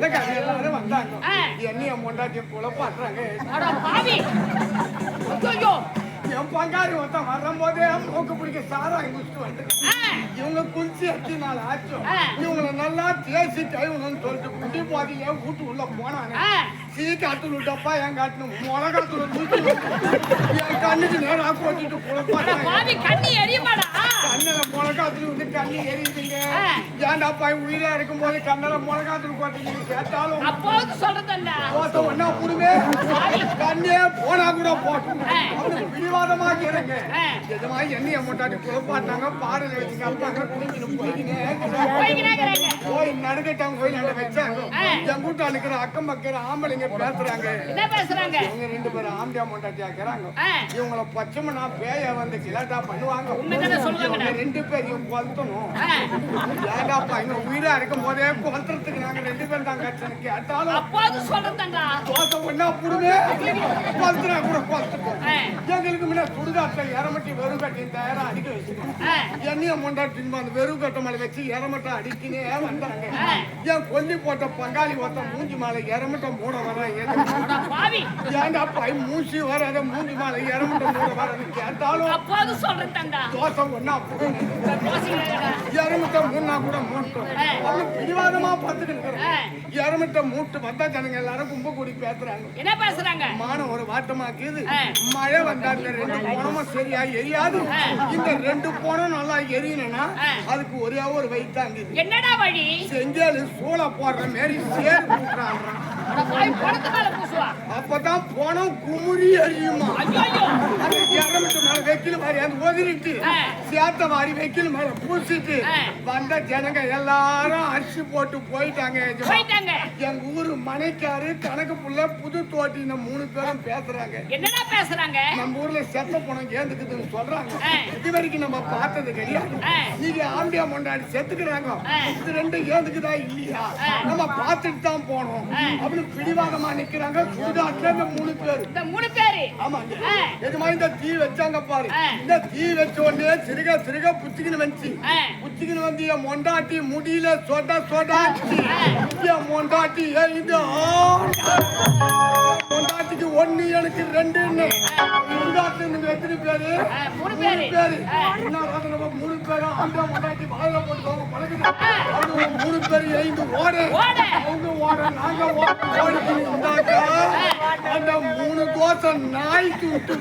சொந்தக்காரங்க எல்லாரும் வந்தாங்க. என்னைய பாவி. ஐயோ. என் பங்காளி ஒருத்தன் வரும்போதே மூக்கு பிடிக்க சாராயம் குடிச்சிட்டு வந்து இவங்க குளிச்சு எத்தி நாள் ஆச்சும். இவங்களை நல்லா தேசி கைவணும்னு சொல்லிட்டு குடி பாதியில வீட்டு உள்ள போனாங்க. ஆ. சீ காத்துல விட்டப்பா என் காட்டுல மிளகாத்துல என் கண்ணுக்கு நேரா போட்டுட்டு அட குழப்பாடுறாங்க மிளகாத்துல வந்து கண்ணி எரியுதுங்க. ஆ. ஏன்டாப்பா உயிரா இருக்கும் போது கண்ணில மிளகாத்துல போட்டு கேட்டாலும் அப்போது சொல்றதண்டா தோசை ஒண்ணா புடுமே. கண்ணே போனா கூட போட்டும் பிடிவாதமா இருங்க ஆ. எஜமா எண்ணெய மூட்டாட்டி குழப்பாட்டாங்க பாறையில வச்சு கப்பாங்க குளிக்கணும் போய்க்கினேன் போய்க்கிறாங்க போய் நடுக்கட்டாங்க போய் நட வச்சாங்க. என் கூட்டம் இருக்கிற அக்கம் பக்கம் ஆம்பளைங்க பேசுறாங்க. என்ன பேசுறாங்க? இவங்க ரெண்டு பேரும் ஆம்பியா மூட்டாட்டி ஆக்குறாங்க இவங்கள பச்சைமனா பேய வந்து கிளாட்டா பண்ணுவாங்க. ரெண்டு பேரையும் கொளுத்தணும் ஆ. ஏண்டாப்பா இவங்க உயிரா இருக்கும் போதே கொளுத்துறதுக்கு நாங்க ரெண்டு பேரும் தான் கட்சணை கேட்டாலும் அப்போது சொல்றதண்டா தோசை ஒண்ணா புடுமே கொளுத்துறா கூட ஆ எங்களுக்கு முன்ன சுடுகாட்டை இறமட்டி வெறும் கட்டி தயாரா அடிக்க வச்சுக்கணும் ஆ எண்ணெய மொண்டாட்டி அந்த வெறும் கட்டை மேல வச்சு இறமட்டை அடிக்கினே வந்தாங்க. என் கொல்லி போட்ட பங்காளி ஒருத்தன் மூஞ்சி மேல இறமட்டை மூட பாவி. ஏன்டா பாய் மூஞ்சி வராத மூஞ்சி மேல இறமட்டை மூட வர்றதுன்னு கேட்டாலும் தோசை புடுமே யோசிக்கிறாங்கடா எருமட்ட மூணா கூட மூட்டும் பிடிவாதமா. இருக்கிறான் எருமட்ட மூட்டு வந்தா ஜனங்க எல்லாரும் கும்ப கூடி பேசுறாங்க. என்ன பேசுறாங்க? மானம் ஒரு வாட்டமாக்குது. ஆ. மழை வந்தா இந்த ரெண்டு போனமும் சரியா எரியாது. இந்த ரெண்டு போனம் நல்லா எரியணும்னா. அதுக்கு ஒரே ஒரு என்னடா வழி? செஞ்சேலு சூளை போடுற மாதிரி சேர் கூட்டுறான் அப்பதான் போனம் குமுறி எரியுமா ஐயோ ஐயோ அந்த எருமட்டு மேல வெக்கில் மாதிரி அந்த ஒதிரிட்டு. சேத்த மாதிரி வெக்கில் மேல பூசிட்டு. வந்த ஜனங்க எல்லாரும் அரிசி போட்டு போயிட்டாங்க எங்க ஊரு மனைக்காரு கணக்கு புள்ள புது தோட்டி இந்த மூணு பேரும் பேசுறாங்க என்னடா பேசுறாங்க நம்ம ஊர்ல செத்த பணம் ஏந்துக்குதுன்னு சொல்றாங்க. இது வரைக்கும் நம்ம பார்த்தது கிடையாது. நீங்க ஆம்பியா மொண்டாடி செத்துக்கிறாங்க. இது ரெண்டும் ஏந்துக்குதா இல்லையா. நம்ம பார்த்துட்டு தான் போனோம். அப்படின்னு பிடிவாதமா நிக்கிறாங்க சுடுகாட்டுல இந்த மூணு பேரு இந்த மூணு பேரு ஆமாங்க. எதுமா இந்த தீ வச்சாங்க பாரு. இந்த தீ வச்ச உடனே சிறுக சிறுக புச்சிக்கின்னு வந்துச்சு. புச்சிக்கின்னு வந்து என் மொண்டாட்டி முடியல சொட சொடாச்சு ஆ. என் மொண்டாட்டி எழுந்து மொண்டாட்டிக்கு ஒண்ணு எனக்கு ரெண்டுன்னு. சுடுகாட்டுல நீங்க எத்தனை பேரு? மூணு பேரு. என்ன மூணு பேரும் ஆம்பளை மொண்டாட்டி வாயில போட்டு பழகுது. மூணு பேர் எழுந்து ஓட. அவங்க ஓட நாங்க ஓட. இருந்தாக்கா அந்த மூணு தோசை நாய் தூட்டு